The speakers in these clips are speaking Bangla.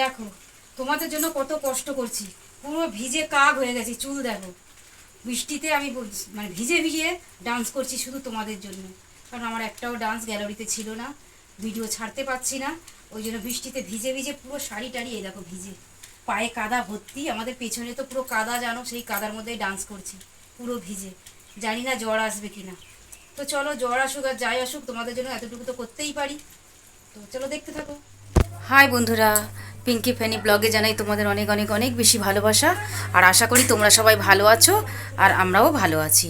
দেখো, তোমাদের জন্য কত কষ্ট করছি। পুরো ভিজে কাক হয়ে গেছে, চুল দেখো। বৃষ্টিতে আমি মানে ভিজে ভিজে ডান্স করছি শুধু তোমাদের জন্য। কারণ আমার একটাও ডান্স গ্যালারিতে ছিল না ভিডিও ছাড়তে পারছি না। ওই জন্য বৃষ্টিতে ভিজে ভিজে পুরো শাড়ি টাড়ি এই দেখো ভিজে। পায়ে কাদা ভর্তি, আমাদের পেছনে তো পুরো কাদা জানো, সেই কাদার মধ্যেই ডান্স করছি, পুরো ভিজে। জানি না জ্বর আসবে কি না তো চলো জ্বর আসুক আর যাই আসুক, তোমাদের জন্য এতটুকু তো করতেই পারি। তো চলো দেখতে থাকো। হাই বন্ধুরা। পিঙ্কি ফ্যানি ব্লগে জানাই তোমাদের অনেক অনেক অনেক বেশি ভালোবাসা। আর আশা করি তোমরা সবাই ভালো আছো আর আমরাও ভালো আছি।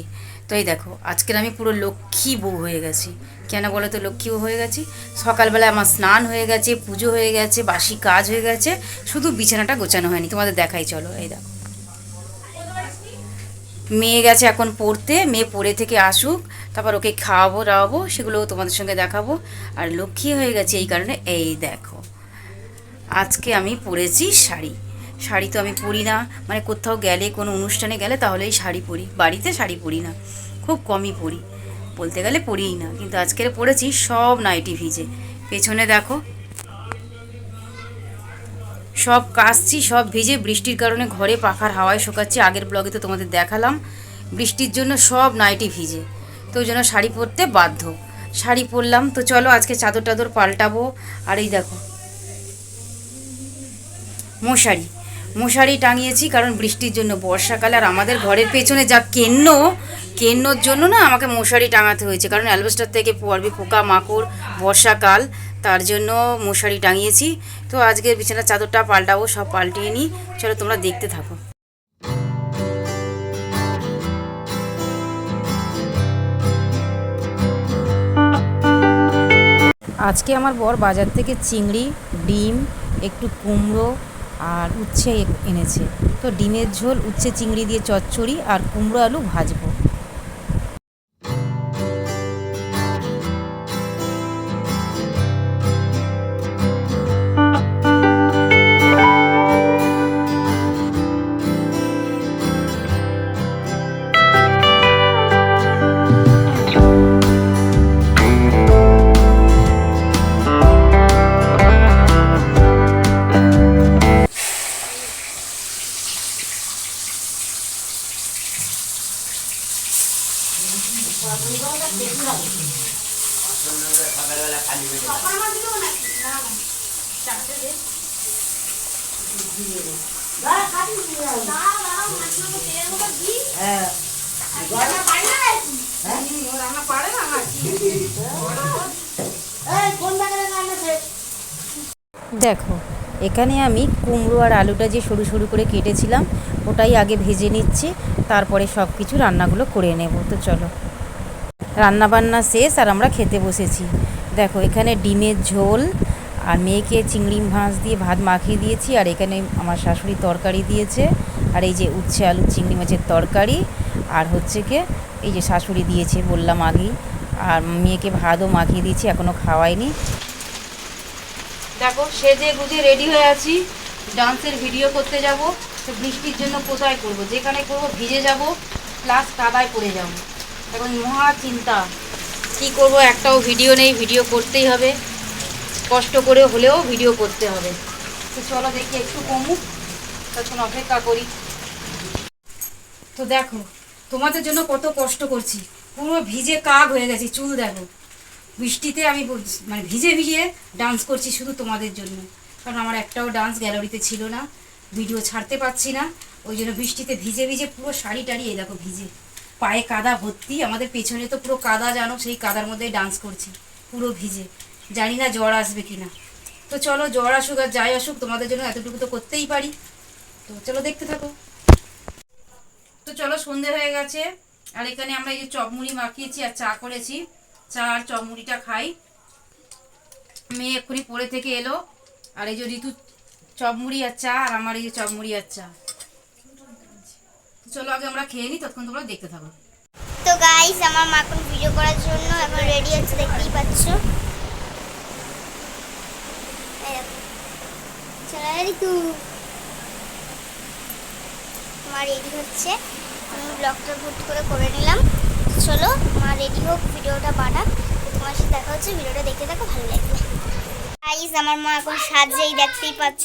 তো এই দেখো, আজকের আমি পুরো লক্ষ্মী বউ হয়ে গেছি। কেন বলো তো, লক্ষ্মী বউ হয়ে গেছি? সকালবেলায় আমার স্নান হয়ে গেছে, পুজো হয়ে গেছে, বাসি কাজ হয়ে গেছে, শুধু বিছানাটা গোছানো হয়নি। তোমাদের দেখাই, চলো, এই দেখো। মেয়ে গেছে এখন পড়তে, মেয়ে পড়ে থেকে আসুক, তারপর ওকে খাওয়াবো দাওয়াবো সেগুলোও তোমাদের সঙ্গে দেখাবো। আর লক্ষ্মী হয়ে গেছে এই কারণে, এই দেখো। আজকে আমি পরেছি শাড়ি। শাড়ি তো আমি পরি না। মানে কোথাও গেলে, কোনো অনুষ্ঠানে গেলে তাহলেই শাড়ি পরি। বাড়িতে শাড়ি পরি না। খুব কমই পরি। বলতে গেলে পরিই না। কিন্তু আজকের পরেছি সব নাইটি ভিজে। পেছনে দেখো। সব কাচছি সব ভিজে। বৃষ্টির কারণে ঘরে পাখার হাওয়ায় শোকাচ্ছি। আগের ব্লগে তো তোমাদের দেখালাম। বৃষ্টির জন্য সব নাইটি ভিজে। তো ওই জন্য শাড়ি পরতে বাধ্য। শাড়ি পরলাম। তো চলো আজকে চাদর টাদর পাল্টাবো। আর এই দেখো মশারি। মশারি টাঙিয়েছি কারণ বৃষ্টির জন্য বর্ষাকালে আর আমাদের ঘরের পেছনে যা কেন্ন, কেন্নর জন্য না আমাকে মশারি টাঙাতে হয়েছে। কারণ অ্যালবেস্টার থেকে পড়বে পোকা মাকড়, বর্ষাকাল, তার জন্য মশারি টাঙিয়েছি। তো আজকে বিছানার চাদরটা পাল্টাবো, সব পাল্টিয়ে নিই। চলো তোমরা দেখতে থাকো। আজকে আমার বর বাজার থেকে চিংড়ি, ডিম, একটু কুমড়ো আর উচ্ছে এনেছে। তো ডিমের ঝোল উচ্ছে চিংড়ি দিয়ে চচ্চড়ি আর কুমড়ো আলু ভাজবো। দেখো, এখানে আমি কুমড়ো আর আলুটা যে সরু সরু করে কেটেছিলাম, ওটাই আগে ভেজে নিচ্ছি, তারপরে সব কিছু রান্নাগুলো করে নেব। তো চলো। রান্না বান্না শেষ আর আমরা খেতে বসেছি। দেখো, এখানে ডিমের ঝোল আর মেয়েকে চিংড়ি ভাঁজ দিয়ে ভাত মাখিয়ে দিয়েছি আর এখানে আমার শাশুড়ি তরকারি দিয়েছে। আর এই যে উচ্ছে আলু চিংড়ি মাছের তরকারি আর হচ্ছে কি, এই যে শাশুড়ি দিয়েছে বললাম আগেই। আর মেয়েকে ভাতও মাখিয়ে দিয়েছি এখনও খাওয়াইনি। দেখো, সেজে গুজে রেডি হয়ে আছি। ডান্সের ভিডিও করতে যাব। তো বৃষ্টির জন্য কোথায় করব? যেখানে করব, ভিজে যাব, প্লাস কাদায় পড়ে যাব। এখন মহা চিন্তা। কি করব, একটাও ভিডিও নেই ভিডিও করতেই হবে। কষ্ট করে হলেও ভিডিও করতে হবে। তো চলো দেখি একটু কমুক। তখন অপেক্ষা করি। তো দেখো, তোমাদের জন্য কত কষ্ট করছি। পুরো ভিজে কাক হয়ে গেছে, চুল দেখো। বৃষ্টিতে আমি মানে ভিজে ভিজে ডান্স করছি শুধু তোমাদের জন্য। কারণ আমার একটাও ডান্স গ্যালারিতে ছিল না। ভিডিও ছাড়তে পারছি না। ওই জন্য বৃষ্টিতে ভিজে ভিজে পুরো শাড়ি টাড়ি এই দেখো ভিজে। পায়ে কাদা ভর্তি, আমাদের পেছনে তো পুরো কাদা জানো, সেই কাদার মধ্যেই ডান্স করছি, পুরো ভিজে। জানি না জ্বর আসবে কিনা। তো চলো জ্বর আসুক আর যাই আসুক, তোমাদের জন্য এতটুকু তো করতেই পারি। তো চলো দেখতে থাকো। তো চলো সন্ধে হয়ে গেছে, আর এখানে আমরা এই যে চপমুড়ি মাখিয়েছি আর চা করেছি। চা আর চপমুড়িটা খাই। মেয়ে এক্ষুনি পরে থেকে এলো, আর এই যে ঋতু, চপমুড়ি আর চা, আর আমার এই যে চপমুড়ি আর চা। তো চলো আগে আমরা খেয়ে নিই ততক্ষণ তোমরা দেখতে থাকো। তো গাইস আমার মা এখন ভিডিও করার জন্য এখন রেডি হচ্ছে দেখতেই পাচ্ছ। মা রেডি হচ্ছে। আমি ব্লগটা ভুট করে করে নিলাম। চলো, মা রেডি হোক ভিডিওটা বানাক। তোমার সাথে দেখা হচ্ছে ভিডিওটা দেখতে থাকো, ভালো লাগবে। গাইস আমার মা এখন সাজেই, দেখতেই পাচ্ছ।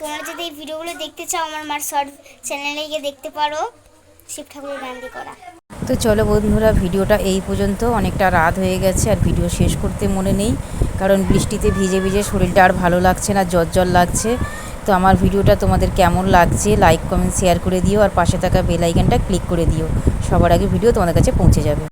তোমরা যদি এই ভিডিওগুলো দেখতে চাও, আমার মার শর্ট চ্যানেলে গিয়ে দেখতে পারো। শিব ঠাকুরের গান দিয়ে করা। তো চলো বন্ধুরা, ভিডিওটা এই পর্যন্ত। অনেকটা রাত হয়ে গেছে আর ভিডিও শেষ করতে মনে নেই, কারণ বৃষ্টিতে ভিজে ভিজে শরীরটা আর ভালো লাগছে না, জ্বর জ্বর লাগছে। তো আমার ভিডিওটা তোমাদের কেমন লাগছে, লাইক, কমেন্ট, শেয়ার করে দিও আর পাশে থাকা বেল ক্লিক করে দিও। সবার আগে ভিডিও তোমাদের কাছে পৌঁছে যাবে।